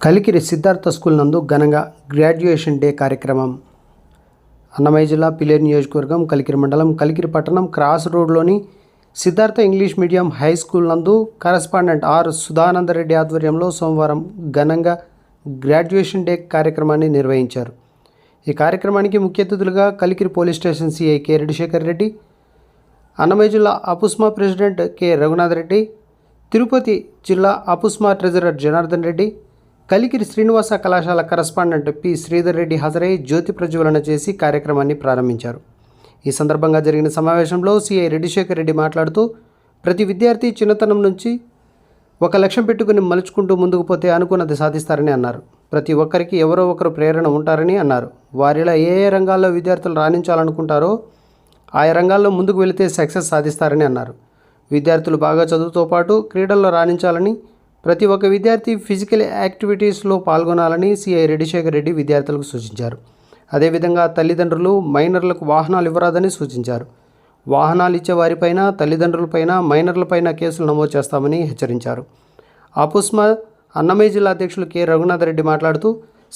Kalikiri Siddhartha school నందు ఘనంగా graduation day కార్యక్రమం. అన్నమయ్య జిల్లా పిలేరు నియోజకవర్గం కలికిరి మండలం కలికిరి పట్టణం క్రాస్ రోడ్లోని Siddhartha English medium high school నందు కరస్పాండెంట్ ఆర్ సుధానందరెడ్డి ఆధ్వర్యంలో సోమవారం ఘనంగా గ్రాడ్యుయేషన్ డే కార్యక్రమాన్ని నిర్వహించారు. ఈ కార్యక్రమానికి ముఖ్య అతిథులుగా Kalikiri police station CI K Reddy Sekhar Reddy Annamayya జిల్లా APUSMA president K Raghunath Reddy Tirupati జిల్లా అపుస్మా ట్రెజరర్ జనార్దన్ రెడ్డి కలికిరి శ్రీనివాస కళాశాల కరస్పాండెంట్ పి. శ్రీధర్ రెడ్డి హాజరై జ్యోతి ప్రజ్వలన చేసి కార్యక్రమాన్ని ప్రారంభించారు. ఈ సందర్భంగా జరిగిన సమావేశంలో సిఐ రెడ్డిశేఖర్ రెడ్డి మాట్లాడుతూ ప్రతి విద్యార్థి చిన్నతనం నుంచి ఒక లక్ష్యం పెట్టుకుని మలుచుకుంటూ ముందుకు పోతే అనుకున్నది సాధిస్తారని అన్నారు. ప్రతి ఒక్కరికి ఎవరో ఒకరు ప్రేరణ ఉంటారని అన్నారు. వారిలో ఏ ఏ రంగాల్లో విద్యార్థులు రాణించాలనుకుంటారో ఆయా రంగాల్లో ముందుకు వెళితే సక్సెస్ సాధిస్తారని అన్నారు. విద్యార్థులు బాగా చదువుతో పాటు క్రీడల్లో రాణించాలని ప్రతి ఒక్క విద్యార్థి ఫిజికల్ యాక్టివిటీస్లో పాల్గొనాలని సిఐ రెడ్డిశేఖర్ రెడ్డి విద్యార్థులకు సూచించారు. అదేవిధంగా తల్లిదండ్రులు మైనర్లకు వాహనాలు ఇవ్వరాదని సూచించారు. వాహనాలు ఇచ్చే వారిపైన తల్లిదండ్రులపైన మైనర్లపైన కేసులు నమోదు చేస్తామని హెచ్చరించారు. అపుస్మ అన్నమయ్య జిల్లా అధ్యక్షులు కె. రఘునాథ్ రెడ్డి మాట్లాడుతూ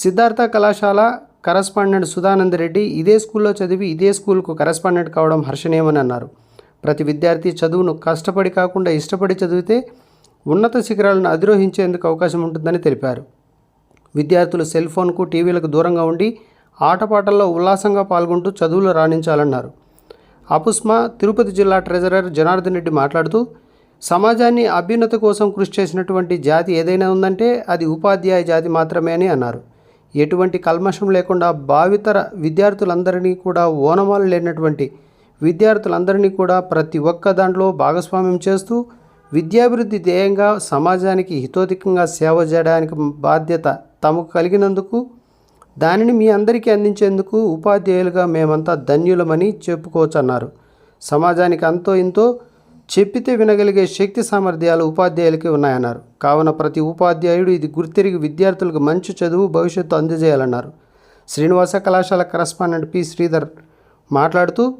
సిద్ధార్థ కళాశాల కరస్పాండెంట్ సుధానంద్ రెడ్డి ఇదే స్కూల్లో చదివి ఇదే స్కూల్కు కరస్పాండెంట్ కావడం హర్షణీయమని అన్నారు. ప్రతి విద్యార్థి చదువును కష్టపడి కాకుండా ఇష్టపడి చదివితే ఉన్నత శిఖరాలను అధిరోహించేందుకు అవకాశం ఉంటుందని తెలిపారు. విద్యార్థులు సెల్ ఫోన్కు టీవీలకు దూరంగా ఉండి ఆటపాటల్లో ఉల్లాసంగా పాల్గొంటూ చదువులు రాణించాలన్నారు. అపుస్మా తిరుపతి జిల్లా ట్రెజరర్ జనార్దన్ రెడ్డి మాట్లాడుతూ సమాజాన్ని అభ్యున్నత కోసం కృషి చేసినటువంటి జాతి ఏదైనా ఉందంటే అది ఉపాధ్యాయ జాతి మాత్రమే అని అన్నారు. ఎటువంటి కల్మషం లేకుండా భావితర విద్యార్థులందరినీ కూడా ఓనమాలు లేనటువంటి విద్యార్థులందరినీ కూడా ప్రతి ఒక్క దాంట్లో భాగస్వామ్యం చేస్తూ విద్యాభివృద్ధి ధ్యేయంగా సమాజానికి హితోధికంగా సేవ చేయడానికి బాధ్యత తమకు కలిగినందుకు దానిని మీ అందరికీ అందించేందుకు ఉపాధ్యాయులుగా మేమంతా ధన్యులమని చెప్పుకోవచ్చన్నారు. సమాజానికి అంతో ఇంతో చెప్పితే వినగలిగే శక్తి సామర్థ్యాలు ఉపాధ్యాయులకి ఉన్నాయన్నారు. కావున ప్రతి ఉపాధ్యాయుడు ఇది గుర్తిరిగి విద్యార్థులకు మంచి చదువు భవిష్యత్తు అందజేయాలన్నారు. శ్రీనివాస కళాశాల కరస్పాండెంట్ పి శ్రీధర్ మాట్లాడుతూ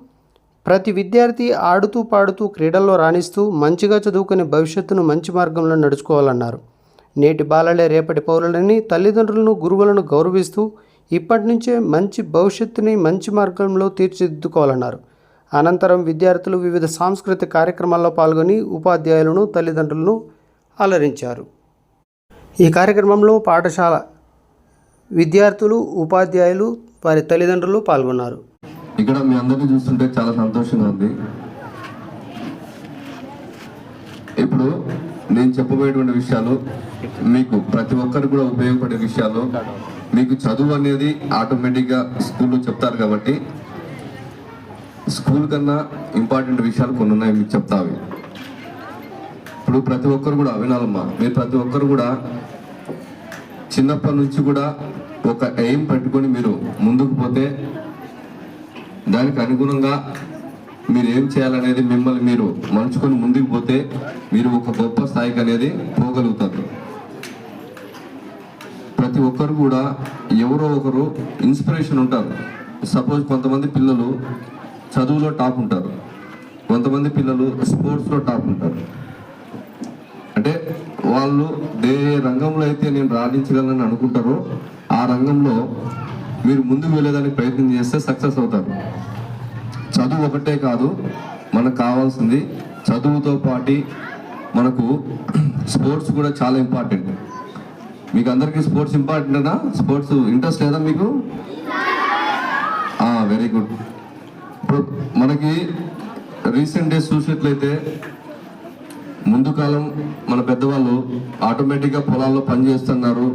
ప్రతి విద్యార్థి ఆడుతూ పాడుతూ క్రీడల్లో రాణిస్తూ మంచిగా చదువుకునే భవిష్యత్తును మంచి మార్గంలో నడుచుకోవాలన్నారు. నేటి బాలలే రేపటి పౌరులని తల్లిదండ్రులను గురువులను గౌరవిస్తూ ఇప్పటి నుంచే మంచి భవిష్యత్తుని మంచి మార్గంలో తీర్చిదిద్దుకోవాలన్నారు. అనంతరం విద్యార్థులు వివిధ సాంస్కృతిక కార్యక్రమాల్లో పాల్గొని ఉపాధ్యాయులను తల్లిదండ్రులను అలరించారు. ఈ కార్యక్రమంలో పాఠశాల విద్యార్థులు ఉపాధ్యాయులు వారి తల్లిదండ్రులు పాల్గొన్నారు. ఇక్కడ మీ అందరినీ చూస్తుంటే చాలా సంతోషంగా ఉంది. ఇప్పుడు నేను చెప్పబోయేటువంటి విషయాలు మీకు ప్రతి ఒక్కరికి కూడా ఉపయోగపడే విషయాలు. మీకు చదువు అనేది ఆటోమేటిక్గా స్కూల్లో చెప్తారు కాబట్టి స్కూల్ కన్నా ఇంపార్టెంట్ విషయాలు కొన్ని ఉన్నాయి మీకు చెప్తావి ఇప్పుడు ప్రతి ఒక్కరు కూడా వినాలమ్మా మీరు ప్రతి ఒక్కరు కూడా చిన్నప్పటి నుంచి కూడా ఒక ఎయిమ్ పెట్టుకొని మీరు ముందుకు పోతే దానికి అనుగుణంగా మీరు ఏం చేయాలనేది మిమ్మల్ని మీరు మలుచుకొని ముందుకు పోతే మీరు ఒక గొప్ప స్థాయికి అనేది పోగలుగుతారు. ప్రతి ఒక్కరు కూడా ఎవరో ఒకరు ఇన్స్పిరేషన్ ఉంటారు. సపోజ్ కొంతమంది పిల్లలు చదువులో టాప్ ఉంటారు. కొంతమంది పిల్లలు స్పోర్ట్స్లో టాప్ ఉంటారు. అంటే వాళ్ళు ఏ రంగంలో అయితే నేను రాణించగలను అనుకుంటారో ఆ రంగంలో మీరు ముందుకు వెళ్ళేదానికి ప్రయత్నం చేస్తే సక్సెస్ అవుతారు. చదువు ఒకటే కాదు మనకు కావాల్సింది చదువుతో పాటు మనకు స్పోర్ట్స్ కూడా చాలా ఇంపార్టెంట్. మీకు అందరికీ స్పోర్ట్స్ ఇంపార్టెంటేనా స్పోర్ట్స్ ఇంట్రెస్ట్ లేదా మీకు? Very good. ఇప్పుడు మనకి రీసెంట్ డేస్ చూసినట్లయితే ముందు కాలం మన పెద్దవాళ్ళు ఆటోమేటిక్గా పొలాల్లో పని చేస్తున్నారు.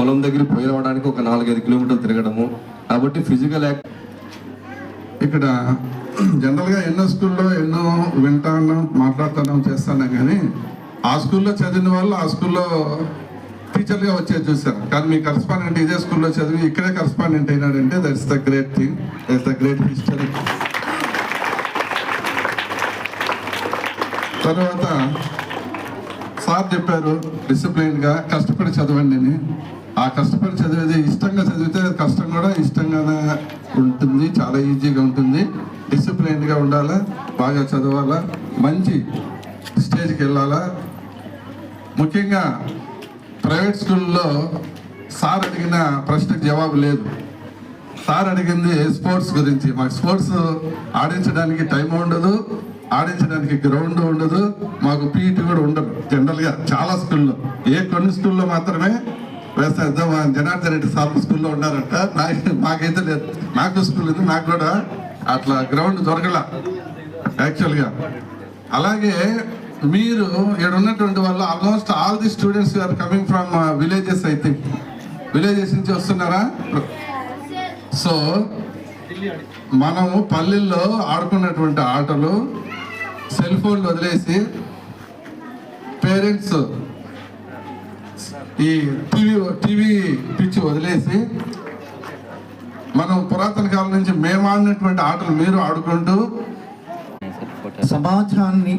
పొలం దగ్గర పోయి రావడానికి ఒక నాలుగైదు కిలోమీటర్లు తిరగడము. కాబట్టి ఫిజికల్ యాక్ట్ ఇక్కడ జనరల్గా ఎన్నో స్కూల్లో ఎన్నో వింటాను మాట్లాడుతున్నాం చేస్తాను కానీ ఆ స్కూల్లో చదివిన వాళ్ళు ఆ స్కూల్లో టీచర్గా వచ్చేది చూశారు. కానీ మీ కరస్పాండెంట్ ఇదే స్కూల్లో చదివి ఇక్కడే correspondent అయినాడంటే that's the great thing that's the great history తర్వాత సార్ చెప్పారు డిసిప్లిన్గా కష్టపడి చదవండి అని. ఆ కష్టపడి చదివేది ఇష్టంగా చదివితే కష్టం కూడా ఇష్టంగానే ఉంటుంది చాలా ఈజీగా ఉంటుంది. డిసిప్లైన్గా ఉండాలా బాగా చదవాలా మంచి స్టేజ్కి వెళ్ళాలా. ముఖ్యంగా ప్రైవేట్ స్కూల్లో సార్ అడిగిన ప్రశ్నకు జవాబు లేదు. సార్ అడిగింది స్పోర్ట్స్ గురించి. మాకు స్పోర్ట్స్ ఆడించడానికి టైం ఉండదు ఆడించడానికి గ్రౌండ్ ఉండదు మాకు పీఈటీ కూడా ఉండదు జనరల్గా చాలా స్కూల్లో. ఏ కొన్ని స్కూల్లో మాత్రమే వేస్తారు జనార్దన్ రెడ్డి సార్ స్కూల్లో ఉన్నారంట. నాకు మాకైతే లేదు. నాకు స్కూల్ లేదు నాకు కూడా అట్లా గ్రౌండ్ దొరకల యాక్చువల్గా. అలాగే మీరు ఇక్కడ ఉన్నటువంటి వాళ్ళు almost all the students are coming from villages I think villages నుంచి వస్తున్నారా? సో మనము పల్లెల్లో ఆడుకున్నటువంటి ఆటలు సెల్ ఫోన్లు వదిలేసి పేరెంట్స్ ఈ టీవీ టీవీ పిచ్చి వదిలేసి మనం పురాతన కాలం నుంచి మేము ఆడినటువంటి ఆటలు మీరు ఆడుకుంటూ సమాజాన్ని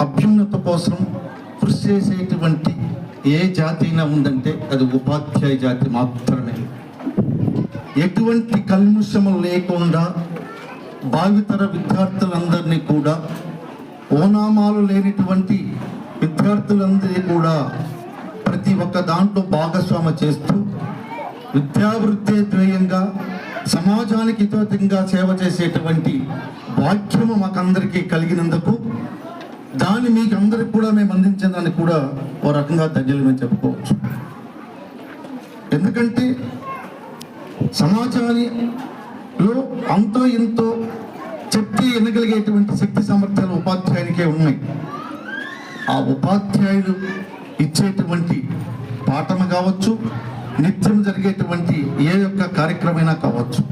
అభ్యున్నత కోసం కృషి చేసేటువంటి ఏ జాతి అయినా ఉందంటే అది ఉపాధ్యాయ జాతి మాత్రమే. ఎటువంటి కల్ముషము లేకుండా భావితర విద్యార్థులందరినీ కూడా ఓనామాలు లేనిటువంటి విద్యార్థులందరినీ కూడా ప్రతి ఒక్క దాంట్లో భాగస్వామ చేస్తూ విద్యావృత్తే ధ్యేయంగా సమాజానికి హితోతంగా సేవ చేసేటువంటి వాక్యము మాకందరికీ కలిగినందుకు దాన్ని మీకు అందరికి కూడా మేము అందించేదానికి కూడా ఓ రకంగా ధన్యులమని చెప్పుకోవచ్చు. ఎందుకంటే సమాజానిలో అంతో ఎంతో చెప్పి ఎనగలిగేటువంటి శక్తి సామర్థ్యాలు ఉపాధ్యాయునికే ఉన్నాయి. ఆ ఉపాధ్యాయులు ఇచ్చేటువంటి పాఠము కావచ్చు నిత్యం జరిగేటువంటి ఏ యొక్క కార్యక్రమైనా కావచ్చు.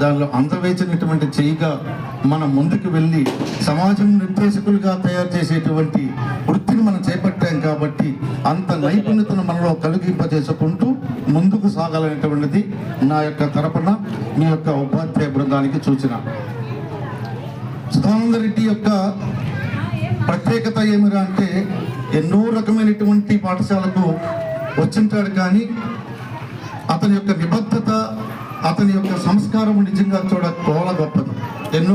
దానిలో అందవేచినటువంటి చేయిగా మనం ముందుకు వెళ్ళి సమాజం నిర్దేశకులుగా తయారు చేసేటువంటి వృత్తిని మనం చేపట్టాం కాబట్టి అంత నైపుణ్యతను మనలో కలిగింపజేసుకుంటూ ముందుకు సాగాలనేటువంటిది నా యొక్క తరపున మీ యొక్క ఉపాధ్యాయ బృందానికి సూచన. సదానంద రెడ్డి యొక్క ప్రత్యేకత ఏమిరా అంటే ఎన్నో రకమైనటువంటి పాఠశాలకు వచ్చింటాడు కానీ అతని యొక్క నిబద్ధత అతని యొక్క సంస్కారం నిజంగా చూడ చాలా గొప్పది. ఎన్నో